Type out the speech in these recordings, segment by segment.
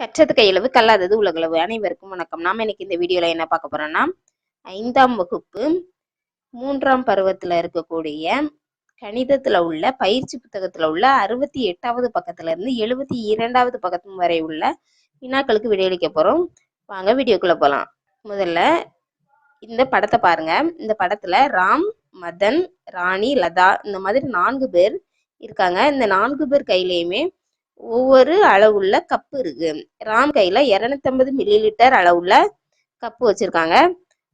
கற்றது கையளவு கல்லாதது உலகளவு. அனைவருக்கும் வணக்கம். நாம் இன்னைக்கு இந்த வீடியோவில் என்ன பார்க்க போறோம்னா ஐந்தாம் வகுப்பு மூன்றாம் பருவத்தில் இருக்கக்கூடிய கணிதத்தில் உள்ள பயிற்சி புத்தகத்தில் உள்ள அறுபத்தி எட்டாவது பக்கத்துல இருந்து எழுபத்தி இரண்டாவது பக்கத்து வரை உள்ள வினாக்களுக்கு விடையளிக்க போகிறோம் வாங்க வீடியோக்குள்ளே போகலாம் முதல்ல இந்த படத்தை பாருங்க. இந்த படத்துல ராம் மதன் ராணி லதா இந்த மாதிரி நான்கு பேர் இருக்காங்க. இந்த நான்கு பேர் கையிலயுமே ஒவ்வொரு அளவுள்ள கப்பு இருக்கு. ராம் கையில இரநூத்தம்பது மில்லி லிட்டர் அளவுள்ள கப்பு வச்சிருக்காங்க.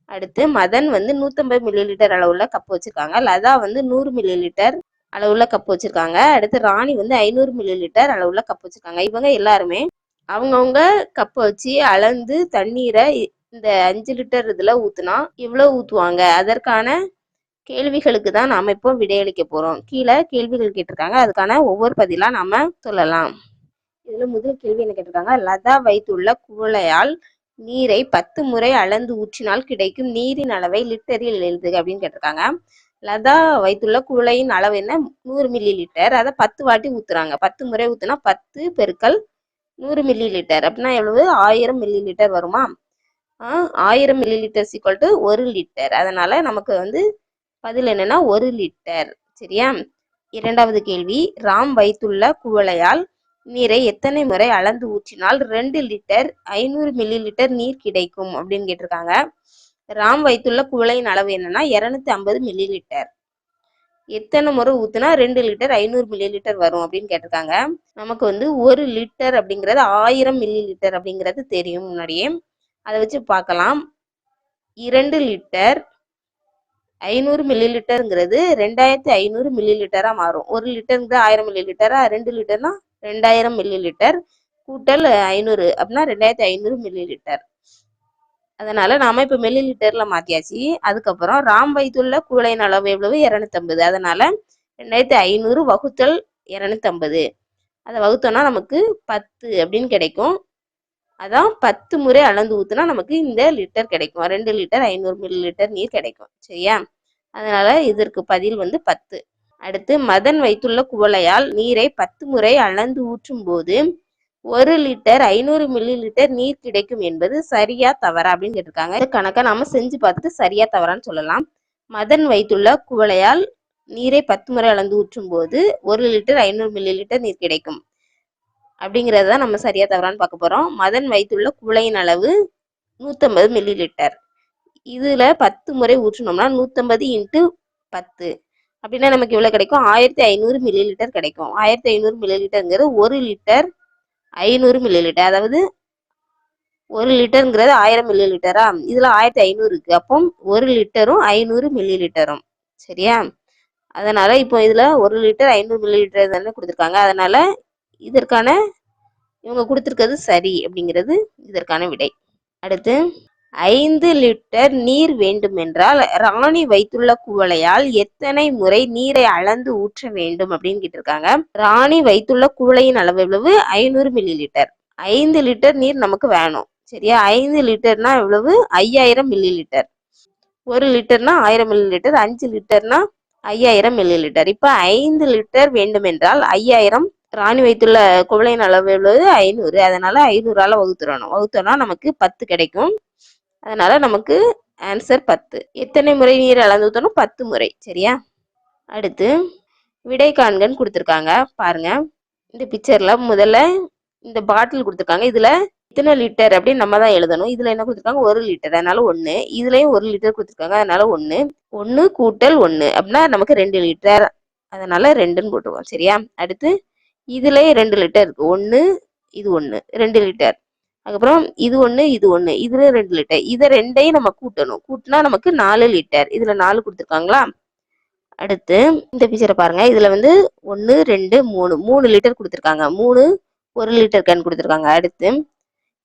அடுத்து மதன் வந்து நூற்றம்பது மில்லி லிட்டர் அளவுள்ள கப்பு வச்சிருக்காங்க. லதா வந்து நூறு மில்லி லிட்டர் அளவுள்ள கப்பு வச்சிருக்காங்க. அடுத்து ராணி வந்து ஐநூறு மில்லி லிட்டர் அளவுள்ள கப்பு வச்சிருக்காங்க. இவங்க எல்லாருமே அவங்கவுங்க கப்பை வச்சு அளந்து தண்ணீரை இந்த அஞ்சு லிட்டர் இதில் ஊற்றுனா இவ்வளோ ஊற்றுவாங்க அதற்கான கேள்விகளுக்கு தான் நாம் இப்போ விடையளிக்க போகிறோம் கீழே கேள்விகள் கேட்டிருக்காங்க. அதுக்கான ஒவ்வொரு பதிலாக நாம் சொல்லலாம். இதில் முதல் கேள்வி என்ன கேட்டிருக்காங்க? லதா வைத்துள்ள குவளையால் நீரை பத்து முறை அளந்து ஊற்றினால் கிடைக்கும். நீரின் அளவை லிட்டரில் எழுதுக அப்படின்னு கேட்டிருக்காங்க. லதா வைத்துள்ள குவளையின் அளவு என்ன? நூறு மில்லி லிட்டர் அதை பத்து வாட்டி ஊற்றுறாங்க பத்து முறை ஊத்துனா பத்து பெருக்கல் நூறு மில்லி லிட்டர் அப்படின்னா எவ்வளவு? ஆயிரம் மில்லி லிட்டர் வருமா ஆயிரம் மில்லி லிட்டர் ஈக்குவல் டு ஒரு லிட்டர். அதனால நமக்கு வந்து பதில் என்னன்னா ஒரு லிட்டர் சரியா? இரண்டாவது கேள்வி ராம் வைத்துள்ள குவளையால் நீரை எத்தனை முறை அளந்து ஊற்றினால் ரெண்டு லிட்டர் ஐநூறு மில்லி லிட்டர் நீர் கிடைக்கும் அப்படின்னு கேட்டிருக்காங்க. ராம் வைத்துள்ள குவளையின் அளவு என்னன்னா இரநூத்தி ஐம்பது மில்லி லிட்டர் எத்தனை முறை ஊத்துனா ரெண்டு லிட்டர் ஐநூறு மில்லி லிட்டர் வரும் அப்படின்னு கேட்டிருக்காங்க. நமக்கு வந்து ஒரு லிட்டர் அப்படிங்கிறது ஆயிரம் மில்லி லிட்டர் அப்படிங்கிறது தெரியும் முன்னாடியே. அதை வச்சு பார்க்கலாம். இரண்டு லிட்டர் ஐநூறு மில்லி லிட்டருங்கிறது ரெண்டாயிரத்தி ஐநூறு மில்லி லிட்டராக மாறும். ஒரு லிட்டருங்கிறது ஆயிரம் மில்லி லிட்டரா ரெண்டு லிட்டர்னா ரெண்டாயிரம் மில்லி லிட்டர் கூட்டல் ஐநூறு அப்படின்னா ரெண்டாயிரத்தி ஐநூறு மில்லி லிட்டர் அதனால நாம இப்போ மில்லி லிட்டர்ல மாத்தியாச்சு. அதுக்கப்புறம் ராம் வைத்துள்ள கூளையின் அளவு எவ்வளவு? இரநூத்தம்பது. அதனால ரெண்டாயிரத்தி ஐநூறு வகுத்தல் இரநூத்தம்பது. அதை வகுத்தோம்னா நமக்கு பத்து அப்படின்னு கிடைக்கும். அதான் பத்து முறை அளந்து ஊத்துனா நமக்கு இந்த லிட்டர் கிடைக்கும். ரெண்டு லிட்டர் ஐநூறு மில்லி லிட்டர் நீர் கிடைக்கும். சரியா? அதனால இதற்கு பதில் வந்து பத்து. அடுத்து மதன் வைத்துள்ள குவளையால் நீரை பத்து முறை அளந்து ஊற்றும் போது ஒரு லிட்டர் ஐநூறு மில்லி லிட்டர் நீர் கிடைக்கும் என்பது சரியா தவறா அப்படின்னு கேட்டிருக்காங்க. இது கணக்கை நாம செஞ்சு பார்த்துட்டு சரியா தவறான்னு சொல்லலாம். மதன் வைத்துள்ள குவளையால் நீரை பத்து முறை அளந்து ஊற்றும் போது ஒரு லிட்டர் ஐநூறு மில்லி லிட்டர் நீர் கிடைக்கும். அப்படிங்கிறத தான் நம்ம சரியா தவறான்னு பார்க்க போகிறோம் மதன் வைத்துள்ள குவளையின் அளவு நூற்றம்பது மில்லி லிட்டர் இதில் பத்து முறை ஊற்றினோம்னா நூற்றம்பது இன்ட்டு பத்து. அப்படின்னா நமக்கு இவ்வளோ கிடைக்கும்? ஆயிரத்தி ஐநூறு மில்லி லிட்டர் கிடைக்கும். ஆயிரத்தி ஐநூறு மில்லி லிட்டருங்கிறது ஒரு லிட்டர் ஐநூறு மில்லி லிட்டர் அதாவது ஒரு லிட்டருங்கிறது ஆயிரம் மில்லி லிட்டரா இதில் ஆயிரத்தி ஐநூறு இருக்குது அப்போ ஒரு லிட்டரும் ஐநூறு மில்லி லிட்டரும் சரியா? அதனால இப்போ இதில் ஒரு லிட்டர் ஐநூறு மில்லி லிட்டர் தானே கொடுத்துருக்காங்க. அதனால இதற்கான இவங்க கொடுத்துருக்கிறது சரி அப்படிங்கிறது இதற்கான விடை. அடுத்து ஐந்து லிட்டர் நீர் வேண்டுமென்றால் ராணி வைத்துள்ள குவளையால் எத்தனை முறை நீரை அளந்து ஊற்ற வேண்டும் அப்படின்னு கேட்டிருக்காங்க. ராணி வைத்துள்ள குவளையின் அளவு எவ்வளவு? ஐநூறு மில்லி லிட்டர் ஐந்து லிட்டர் நீர் நமக்கு வேணும். சரியா? ஐந்து லிட்டர்னா எவ்வளவு? ஐயாயிரம் மில்லி லிட்டர் ஒரு லிட்டர்னா ஆயிரம் மில்லி லிட்டர் அஞ்சு லிட்டர்னா ஐயாயிரம் மில்லி லிட்டர் இப்போ ஐந்து லிட்டர் வேண்டுமென்றால் ஐயாயிரம் ராணி வைத்துள்ள குவளையின் அளவு எவ்வளவு? ஐநூறு. அதனால ஐநூறால வகுத்துறணும். வகுத்தோம்னா நமக்கு பத்து கிடைக்கும். அதனால நமக்கு ஆன்சர் பத்து. எத்தனை முறை நீர் அளந்து ஊற்றணும் பத்து முறை. சரியா? அடுத்து விடை காண்கன்னு கொடுத்துருக்காங்க. பாருங்க. இந்த பிக்சர்ல முதல்ல இந்த பாட்டில் கொடுத்துருக்காங்க. இதுல இத்தனை லிட்டர் அப்படின்னு நம்ம தான் எழுதணும். இதுல என்ன கொடுத்துருக்காங்க? ஒரு லிட்டர் அதனால ஒன்று இதுலயும் ஒரு லிட்டர் கொடுத்துருக்காங்க. அதனால ஒன்று ஒன்று கூட்டல் ஒன்று அப்படின்னா நமக்கு ரெண்டு லிட்டர் அதனால ரெண்டுன்னு போட்டுருவோம். சரியா? அடுத்து இதுலேயே ரெண்டு லிட்டர் இருக்கு. ஒன்று இது ஒன்று ரெண்டு லிட்டர் அதுக்கப்புறம் இது ஒன்று இது ஒன்று இதுல ரெண்டு லிட்டர் இதை ரெண்டையும் நம்ம கூட்டணும். கூட்டினா நமக்கு நாலு லிட்டர் இதுல நாலு கொடுத்துருக்காங்களா? அடுத்து இந்த பிக்சரை பாருங்க. இதுல வந்து ஒன்று ரெண்டு மூணு. மூணு லிட்டர் கொடுத்துருக்காங்க. மூணு ஒரு லிட்டர் கேன் கொடுத்துருக்காங்க. அடுத்து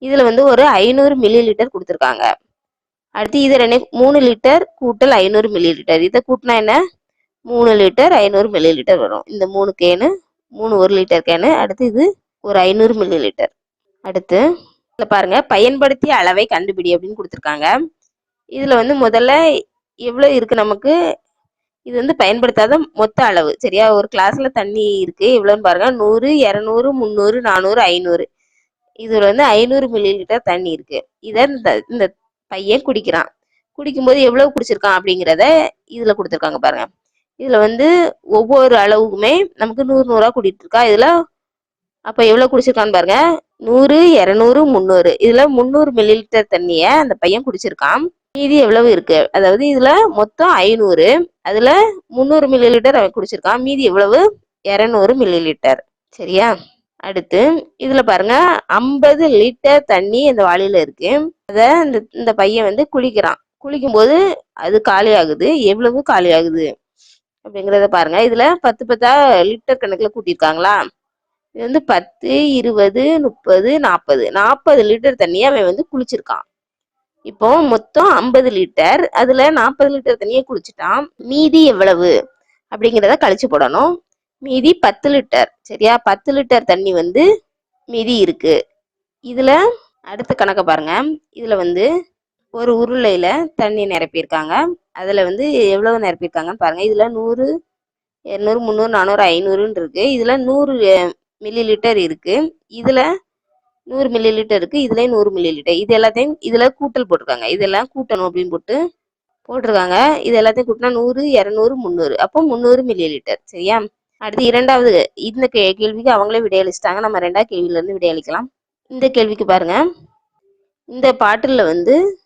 இதுல வந்து ஒரு ஐநூறு மில்லி லிட்டர் கொடுத்துருக்காங்க. அடுத்து இது ரெண்டு மூணு லிட்டர் கூட்டல் ஐநூறு மில்லி லிட்டர் இதை கூட்டினா என்ன? மூணு லிட்டர் ஐநூறு மில்லி லிட்டர் வரும். இந்த மூணு கேனு மூணு ஒரு லிட்டர் கேனு அடுத்து இது ஒரு ஐநூறு மில்லி லிட்டர் அடுத்து இதில் பாருங்க பயன்படுத்திய அளவை கண்டுபிடி அப்படின்னு கொடுத்துருக்காங்க. இதில் வந்து முதல்ல எவ்வளோ இருக்கு நமக்கு? இது வந்து பயன்படுத்தாத மொத்த அளவு. சரியா? ஒரு கிளாஸ்ல தண்ணி இருக்கு. எவ்வளோன்னு பாருங்க. நூறு இரநூறு முந்நூறு நானூறு ஐநூறு. இதுல வந்து ஐநூறு மில்லி லிட்டர் தண்ணி இருக்கு. இதை இந்த இந்த பையன் குடிக்கிறான். குடிக்கும்போது எவ்வளவு குடிச்சிருக்கான் அப்படிங்கிறத இதுல கொடுத்துருக்காங்க பாருங்க. இதுல வந்து ஒவ்வொரு அளவுக்குமே நமக்கு நூறு நூறா கூட்டிட்டு இருக்கா. இதுல அப்ப எவ்வளவு குடிச்சிருக்கான்னு பாருங்க. நூறு இரநூறு முந்நூறு. இதுல முந்நூறு மில்லி லிட்டர் தண்ணிய அந்த பையன் குடிச்சிருக்கான். மீதி எவ்வளவு இருக்கு? அதாவது இதுல மொத்தம் ஐநூறு. அதுல முந்நூறு மில்லி லிட்டர் அவன் குடிச்சிருக்கான். மீதி எவ்வளவு? இரநூறு மில்லி லிட்டர் சரியா? அடுத்து இதுல பாருங்க. ஐம்பது லிட்டர் தண்ணி இந்த வாளியில இருக்கு. அத இந்த இந்த பையன் வந்து குளிக்கிறான். குளிக்கும்போது அது காலி ஆகுது. எவ்வளவு காலி ஆகுது? அப்படிங்கிறத பாருங்க. இதுல பத்து பத்தா லிட்டர் கணக்குல கூட்டியிருக்காங்களா? இது வந்து பத்து இருபது முப்பது நாற்பது நாற்பது லிட்டர் தண்ணியை அவன் வந்து குளிச்சிருக்கான். இப்போ மொத்தம் ஐம்பது லிட்டர். அதுல நாற்பது லிட்டர் தண்ணியை குளிச்சுட்டான். மீதி எவ்வளவு? அப்படிங்கிறத கழிச்சு போடணும். மீதி பத்து லிட்டர். சரியா? பத்து லிட்டர் தண்ணி வந்து மீதி இருக்கு. இதுல அடுத்த கணக்கை பாருங்க. இதுல வந்து ஒரு உருளையில தண்ணி நிரப்பியிருக்காங்க. அதில் வந்து எவ்வளவு நிரப்பியிருக்காங்கன்னு பாருங்க. இதில் நூறு இரநூறு முந்நூறு நானூறு ஐநூறுன்னு இருக்கு. இதில் நூறு மில்லி லிட்டர் இருக்கு. இதில் நூறு மில்லி லிட்டர் இருக்கு. இதுலேயும் நூறு மில்லி லிட்டர் இது எல்லாத்தையும் இதில் கூட்டல் போட்டிருக்காங்க. இதெல்லாம் கூட்டணும் அப்படின்னு போட்டு போட்டிருக்காங்க. இது எல்லாத்தையும் கூட்டினா நூறு இரநூறு முந்நூறு. அப்போ முந்நூறு மில்லி லிட்டர் சரியா? அடுத்து இரண்டாவது இந்த கே- கேள்விக்கு அவங்களே விடையளிச்சிட்டாங்க. நம்ம ரெண்டாவது கேள்வியிலேருந்து விடையளிக்கலாம். இந்த கேள்விக்கு பாருங்க. இந்த பாட்டிலில் வந்து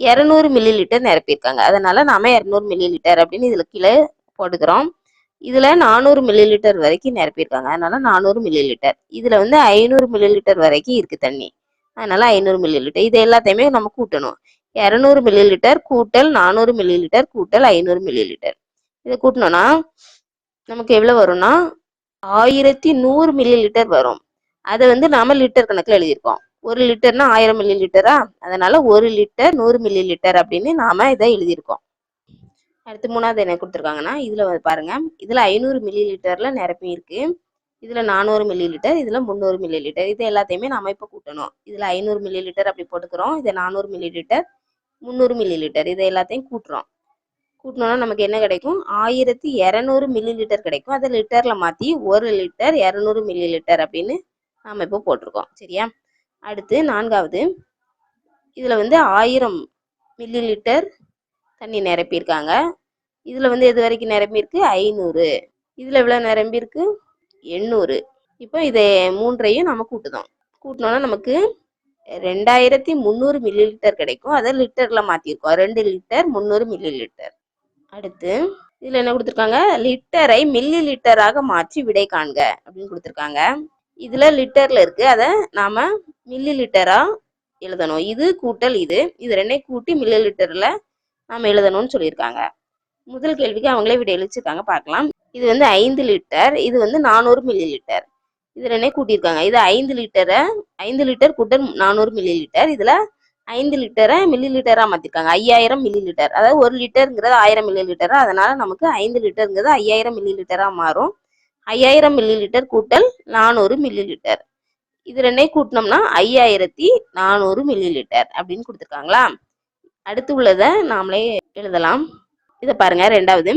இரநூறு மில்லி லிட்டர் நிரப்பியிருக்காங்க. அதனால நாம இரநூறு மில்லி லிட்டர் அப்படின்னு இதுல கீழே போட்டுக்கிறோம். இதுல நானூறு மில்லி லிட்டர் வரைக்கும் நிரப்பியிருக்காங்க. அதனால நானூறு மில்லி லிட்டர் இதுல வந்து ஐநூறு மில்லி லிட்டர் வரைக்கும் இருக்கு தண்ணி. அதனால ஐநூறு மில்லி லிட்டர் இது எல்லாத்தையுமே நம்ம கூட்டணும். இரநூறு மில்லி லிட்டர் கூட்டல் நானூறு மில்லி லிட்டர் கூட்டல் ஐநூறு மில்லி லிட்டர் இதை கூட்டணும்னா நமக்கு எவ்வளவு வரும்னா ஆயிரத்தி நூறு மில்லி லிட்டர் வரும். அதை வந்து நாம லிட்டர் கணக்குல எழுதியிருக்கோம். ஒரு லிட்டர்னா ஆயிரம் மில்லி லிட்டரா அதனால ஒரு லிட்டர் நூறு மில்லி லிட்டர் அப்படின்னு நாம இதை எழுதியிருக்கோம். அடுத்து மூணாவது என்ன கொடுத்துருக்காங்கன்னா இதுல பாருங்க. இதுல ஐநூறு மில்லி லிட்டர்ல நிரப்பி இருக்கு. இதுல நானூறு மில்லி லிட்டர் இதுல முந்நூறு மில்லி லிட்டர் இது எல்லாத்தையுமே நாம இப்ப கூட்டணும். இதுல ஐநூறு மில்லி லிட்டர் அப்படி போட்டுக்கிறோம். இது நானூறு மில்லி லிட்டர் முந்நூறு மில்லி லிட்டர் இதை எல்லாத்தையும் கூட்டுறோம். கூட்டினோம்னா நமக்கு என்ன கிடைக்கும்? ஆயிரத்தி இரநூறு மில்லி லிட்டர் கிடைக்கும். அதை லிட்டர்ல மாத்தி ஒரு லிட்டர் இரநூறு மில்லி லிட்டர் அப்படின்னு நாம இப்போ போட்டிருக்கோம். சரியா? அடுத்து நான்காவது. இதில் வந்து ஆயிரம் மில்லி லிட்டர் தண்ணி நிரப்பியிருக்காங்க. இதில் வந்து எது வரைக்கும் நிரம்பியிருக்கு? ஐநூறு. இதில் எவ்வளோ நிரம்பியிருக்கு? எண்ணூறு. இப்போ இதை மூன்றையும் நம்ம கூட்டுதோம். கூட்டினோன்னா நமக்கு ரெண்டாயிரத்தி முந்நூறு மில்லி லிட்டர் கிடைக்கும். அதை லிட்டரில் மாற்றிருக்கோம் ரெண்டு லிட்டர் முந்நூறு மில்லி லிட்டர் அடுத்து இதில் என்ன கொடுத்துருக்காங்க? லிட்டரை மில்லி லிட்டராக மாற்றி விடை காண்க அப்படின்னு கொடுத்துருக்காங்க. இதில் லிட்டரில் இருக்குது அதை நாம் மில்லி லிட்டரா எழுதணும். இது கூட்டல் இது. இது ரெண்டையும் கூட்டி மில்லி லிட்டர்ல நாம எழுதணும்னு சொல்லியிருக்காங்க. முதல் கேள்விக்கு அவங்களே விட எழுச்சிருக்காங்க பார்க்கலாம். இது வந்து ஐந்து லிட்டர் இது வந்து நானூறு மில்லி லிட்டர் இது ரெண்டே கூட்டியிருக்காங்க. இது ஐந்து லிட்டரை ஐந்து லிட்டர் கூட்டல் நானூறு மில்லி லிட்டர் இதுல ஐந்து லிட்டரை மில்லி லிட்டரா மாத்திருக்காங்க. ஐயாயிரம் மில்லி லிட்டர் அதாவது ஒரு லிட்டருங்கிறது ஆயிரம் மில்லி லிட்டர் அதனால நமக்கு ஐந்து லிட்டருங்கிறது ஐயாயிரம் மில்லி லிட்டரா மாறும். ஐயாயிரம் மில்லி லிட்டர் கூட்டல் நானூறு மில்லி லிட்டர் இது ரெண்டையும் கூட்டினோம்னா ஐயாயிரத்தி நானூறு மில்லி லிட்டர் அப்படின்னு கொடுத்துருக்காங்களா? அடுத்து உள்ளதை நாமளே எழுதலாம். இதை பாருங்க ரெண்டாவது.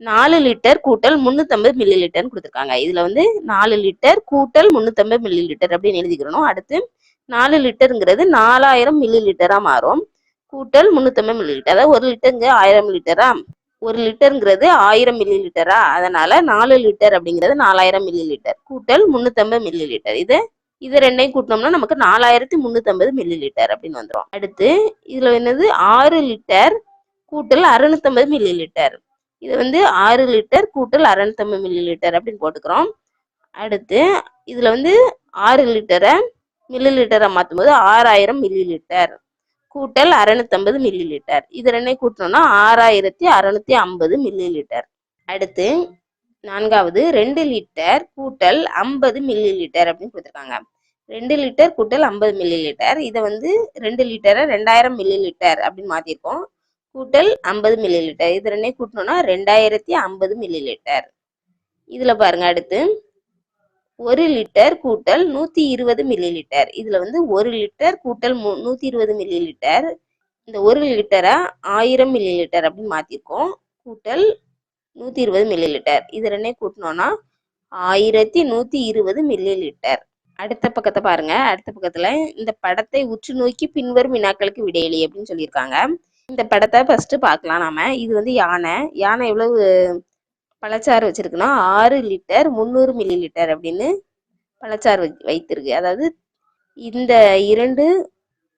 நாலு லிட்டர் கூட்டல் முந்நூற்றம்பது மில்லி லிட்டர்னு கொடுத்துருக்காங்க. இதுல வந்து நாலு லிட்டர் கூட்டல் முந்நூற்றம்பது மில்லி லிட்டர் அப்படின்னு எழுதிக்கிறணும். அடுத்து நாலு லிட்டருங்கிறது நாலாயிரம் மில்லி லிட்டரா மாறும். கூட்டல் முந்நூற்றம்பது மில்லி லிட்டர் அதாவது ஒரு லிட்டருங்க ஆயிரம் லிட்டரா ஒரு லிட்டருங்கிறது ஆயிரம் மில்லி லிட்டரா அதனால நாலு லிட்டர் அப்படிங்கிறது நாலாயிரம் மில்லி லிட்டர் கூட்டல் முந்நூற்றம்பது மில்லி லிட்டர் இது இது ரெண்டையும் கூட்டினோம்னா நமக்கு நாலாயிரத்தி முந்நூற்றம்பது மில்லி லிட்டர் அப்படின்னு வந்துடும் அடுத்து இதுல என்னது? ஆறு லிட்டர் கூட்டல் அறுநூத்தம்பது மில்லி லிட்டர் இது வந்து ஆறு லிட்டர் கூட்டல் அறுநூத்தம்பது மில்லி லிட்டர் அப்படின்னு போட்டுக்கிறோம். அடுத்து இதுல வந்து ஆறு லிட்டரை மில்லி லிட்டரை மாற்றும் போது ஆறாயிரம் மில்லி லிட்டர் கூட்டல் அறுநூத்தம்பது மில்லி லிட்டர் இது ரெண்டையும் கூட்டினோம்னா ஆறாயிரத்தி அறுநூத்தி ஐம்பது மில்லி லிட்டர் அடுத்து நான்காவது ரெண்டு லிட்டர் கூட்டல் ஐம்பது மில்லி லிட்டர் அப்படின்னு கொடுத்துருக்காங்க. ரெண்டு லிட்டர் கூட்டல் ஐம்பது மில்லி லிட்டர் இதை வந்து ரெண்டு லிட்டரை ரெண்டாயிரம் மில்லி லிட்டர் அப்படின்னு மாற்றிருக்கோம் கூட்டல் ஐம்பது மில்லி லிட்டர் இது ரெண்டே கூட்டணும்னா ரெண்டாயிரத்தி ஐம்பது மில்லி லிட்டர் இதில் பாருங்க அடுத்து. ஒரு லிட்டர் கூட்டல் நூற்றி இருபது மில்லி லிட்டர் இதில் வந்து ஒரு லிட்டர் கூட்டல் மு- நூற்றி இருபது மில்லி லிட்டர் இந்த ஒரு லிட்டரை ஆயிரம் மில்லி லிட்டர் அப்படின்னு மாற்றிருக்கோம் கூட்டல் நூற்றி இருபது மில்லி லிட்டர் இது ரெண்டே கூட்டினோம்னா ஆயிரத்தி நூற்றி இருபது மில்லி லிட்டர் அடுத்த பக்கத்தை பாருங்க. அடுத்த பக்கத்துல இந்த படத்தை உற்று நோக்கி பின்வரும் வினாக்களுக்கு விடையளி அப்படின்னு சொல்லியிருக்காங்க. இந்த படத்தை ஃபர்ஸ்ட் பார்க்கலாம் நாம. இது வந்து யானை. யானை எவ்வளவு பழச்சாறு வச்சிருக்குன்னா ஆறு லிட்டர் முந்நூறு மில்லி லிட்டர் அப்படின்னு பழச்சாறு வை வைத்திருக்கு. அதாவது இந்த இரண்டு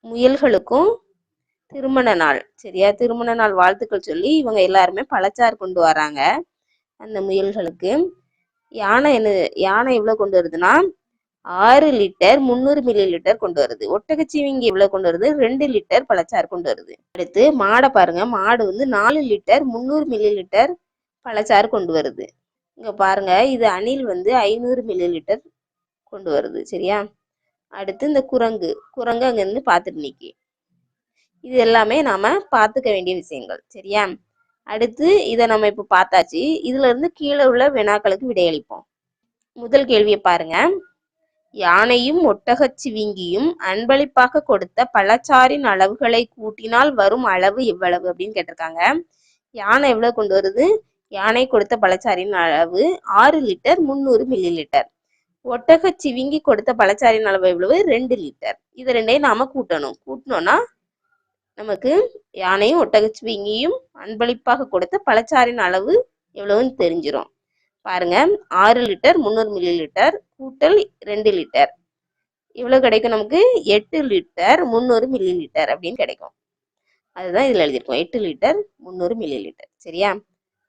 முயல்களுக்கும் திருமண நாள். சரியா? திருமண நாள் வாழ்த்துக்கள் சொல்லி இவங்க எல்லாருமே பழச்சாறு கொண்டு வராங்க அந்த முயல்களுக்கு. யானை என்ன யானை எவ்வளோ கொண்டு வருதுன்னா ஆறு லிட்டர் முந்நூறு மில்லி லிட்டர் கொண்டு வருது. ஒட்டகச்சிவிங்கி எவ்வளவு கொண்டு வருது? ரெண்டு லிட்டர் பழச்சாறு கொண்டு வருது. அடுத்து மாடை பாருங்க. மாடு வந்து நாலு லிட்டர் முந்நூறு மில்லி லிட்டர் பழச்சாறு கொண்டு வருது. இங்க பாருங்க. இது அணில் வந்து ஐநூறு மில்லி லிட்டர் கொண்டு வருது. சரியா? அடுத்து இந்த குரங்கு. குரங்கு அங்கேருந்து பார்த்துட்டு நிக்கி. இது எல்லாமே நாம பார்த்துக்க வேண்டிய விஷயங்கள். சரியா? அடுத்து இதை நம்ம இப்போ பார்த்தாச்சு. இதுல இருந்து கீழே உள்ள வினாக்களுக்கு விடையளிப்போம். முதல் கேள்வியை பாருங்க. யானையும் ஒட்டகச் சிவிங்கியும் அன்பளிப்பாக கொடுத்த பழச்சாறின் அளவுகளை கூட்டினால் வரும் அளவு எவ்வளவு அப்படின்னு கேட்டிருக்காங்க. யானை எவ்வளவு கொண்டு வருது? யானை கொடுத்த பழச்சாறின் அளவு ஆறு லிட்டர் முந்நூறு மில்லி லிட்டர் ஒட்டகச் சிவிங்கி கொடுத்த பழச்சாரின் அளவு எவ்வளவு? ரெண்டு லிட்டர். இது ரெண்டையும் நாம கூட்டணும். கூட்டினோம்னா நமக்கு யானையும் ஒட்டக சிவிங்கியும் அன்பளிப்பாக கொடுத்த பழச்சாரின் அளவு எவ்வளவுன்னு தெரிஞ்சிடும் பாருங்க. ஆறு லிட்டர் முந்நூறு மில்லி லிட்டர் கூட்டல் ரெண்டு லிட்டர். இவ்வளவு கிடைக்கும் நமக்கு. எட்டு லிட்டர் முந்நூறு மில்லி லிட்டர் அப்படின்னு கிடைக்கும். அதுதான் இதுல எழுதியிருக்கோம். எட்டு லிட்டர் முந்நூறு மில்லி லிட்டர் சரியா?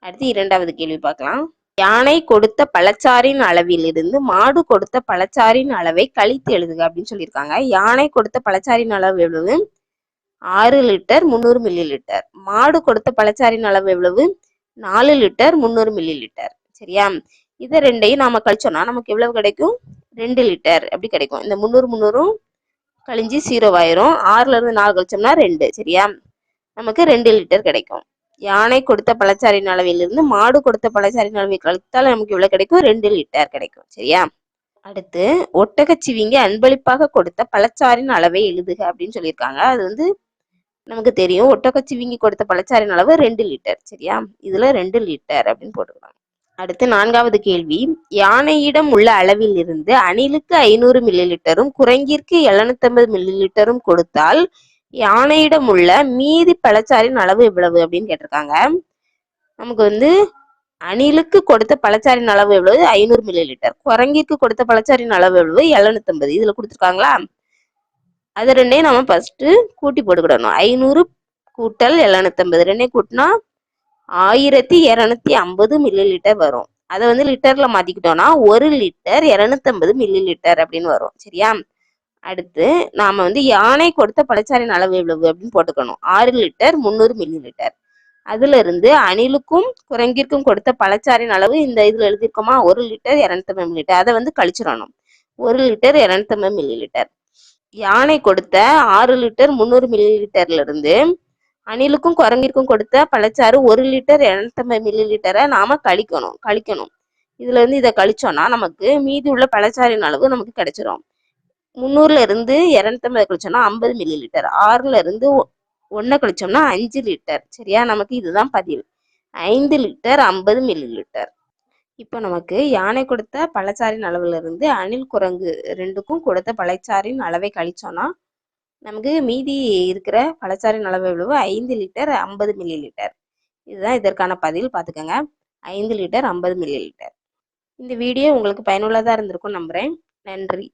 அடுத்து இரண்டாவது கேள்வி பார்க்கலாம். யானை கொடுத்த பழச்சாரின் அளவிலிருந்து மாடு கொடுத்த பழச்சாரின் அளவை கழித்து எழுதுக அப்படின்னு சொல்லியிருக்காங்க. யானை கொடுத்த பழச்சாரின் அளவு எவ்வளவு? ஆறு லிட்டர் முந்நூறு மில்லி லிட்டர் மாடு கொடுத்த பழச்சாரின் அளவு எவ்வளவு? நாலு லிட்டர் முந்நூறு மில்லி லிட்டர் சரியா? இதை ரெண்டையும் நாம கழிச்சோம்னா நமக்கு எவ்வளவு கிடைக்கும்? ரெண்டு லிட்டர் அப்படி கிடைக்கும். இந்த முந்நூறு முந்நூறும் கழிஞ்சு ஜீரோ ஆயிரும். ஆறுல இருந்து நாலு கழிச்சோம்னா ரெண்டு சரியா? நமக்கு ரெண்டு லிட்டர் கிடைக்கும். யானை கொடுத்த பழச்சாரின் அளவிலிருந்து மாடு கொடுத்த பழச்சாரின் அளவை கழித்தால் நமக்கு எவ்வளவு கிடைக்கும்? ரெண்டு லிட்டர் கிடைக்கும் சரியா? அடுத்து ஒட்டகச்சிவிங்க அன்பளிப்பாக கொடுத்த பழச்சாரின் அளவை எழுதுக அப்படின்னு சொல்லியிருக்காங்க. அது வந்து நமக்கு தெரியும். ஒட்டகச்சிவிங்கி கொடுத்த பழச்சாரின் அளவு ரெண்டு லிட்டர் சரியா? இதுல ரெண்டு லிட்டர் அப்படின்னு போட்டுக்கலாம் அடுத்து நான்காவது கேள்வி. யானையிடம் உள்ள அளவில் இருந்து அணிலுக்கு ஐநூறு மில்லி லிட்டரும் குரங்கிற்கு எழுநூத்தம்பது மில்லி லிட்டரும் கொடுத்தால் யானையிடம் உள்ள மீதி பழச்சாரின் அளவு எவ்வளவு அப்படின்னு கேட்டிருக்காங்க. நமக்கு வந்து அணிலுக்கு கொடுத்த பழச்சாரின் அளவு எவ்வளவு? ஐநூறு மில்லி லிட்டர் குரங்கிற்கு கொடுத்த பழச்சாரின் அளவு எவ்வளவு? எழுநூத்தம்பது. இதுல கொடுத்துருக்காங்களா? அது ரெண்டையும் நம்ம ஃபர்ஸ்ட் கூட்டி போட்டுக்கிடணும். ஐநூறு கூட்டல் எழுநூத்தம்பது. ரெண்டையும் கூட்டினா ஆயிரத்தி இரநூத்தி ஐம்பது மில்லி லிட்டர் வரும். அதை வந்து லிட்டர்ல மாத்திக்கிட்டோம்னா ஒரு லிட்டர் இரநூத்தம்பது மில்லி லிட்டர் அப்படின்னு வரும். சரியா? அடுத்து நாம வந்து யானை கொடுத்த பழச்சாறின் அளவு எவ்வளவு அப்படின்னு போட்டுக்கணும். ஆறு லிட்டர் முந்நூறு மில்லி லிட்டர் அதுல இருந்து அணிலுக்கும் குரங்கிற்கும் கொடுத்த பழச்சாறின் அளவு இந்த இதுல எழுதியிருக்கோமா? ஒரு லிட்டர் இரநூத்தம்பது மில்லி லிட்டர் அதை வந்து கழிச்சிடணும். ஒரு லிட்டர் இரநூத்தம்பது மில்லி லிட்டர் யானை கொடுத்த ஆறு லிட்டர் முந்நூறு மில்லி லிட்டர்ல இருந்து அணிலுக்கும் குரங்கிற்கும் கொடுத்த பழச்சாறு ஒரு லிட்டர் இரநூத்தம்பது மில்லி லிட்டரை நாம கழிக்கணும் கழிக்கணும். இதுல இருந்து இதை கழிச்சோம்னா நமக்கு மீதி உள்ள பழச்சாறின் அளவு நமக்கு கிடைச்சிரும். முந்நூறுல இருந்து இரநூத்தம்பது கழிச்சோம்னா ஐம்பது மில்லி லிட்டர் ஆறுல இருந்து ஒன்றை கழிச்சோம்னா அஞ்சு லிட்டர். சரியா? நமக்கு இதுதான் பதில் ஐந்து லிட்டர் ஐம்பது மில்லி லிட்டர் இப்போ நமக்கு யானை கொடுத்த பழச்சாறின் அளவுல இருந்து அணில் குரங்கு ரெண்டுக்கும் கொடுத்த பழச்சாறின் அளவை கழிச்சோம்னா நமக்கு மீதி இருக்கிற பழச்சாறின் அளவு எவ்வளவு ஐந்து லிட்டர் ஐம்பது மில்லி லிட்டர் இதுதான் இதற்கான பதில். பார்த்துக்கோங்க. ஐந்து லிட்டர் ஐம்பது மில்லி லிட்டர் இந்த வீடியோ உங்களுக்கு பயனுள்ளதாக இருந்திருக்கும் நம்புகிறேன் நன்றி.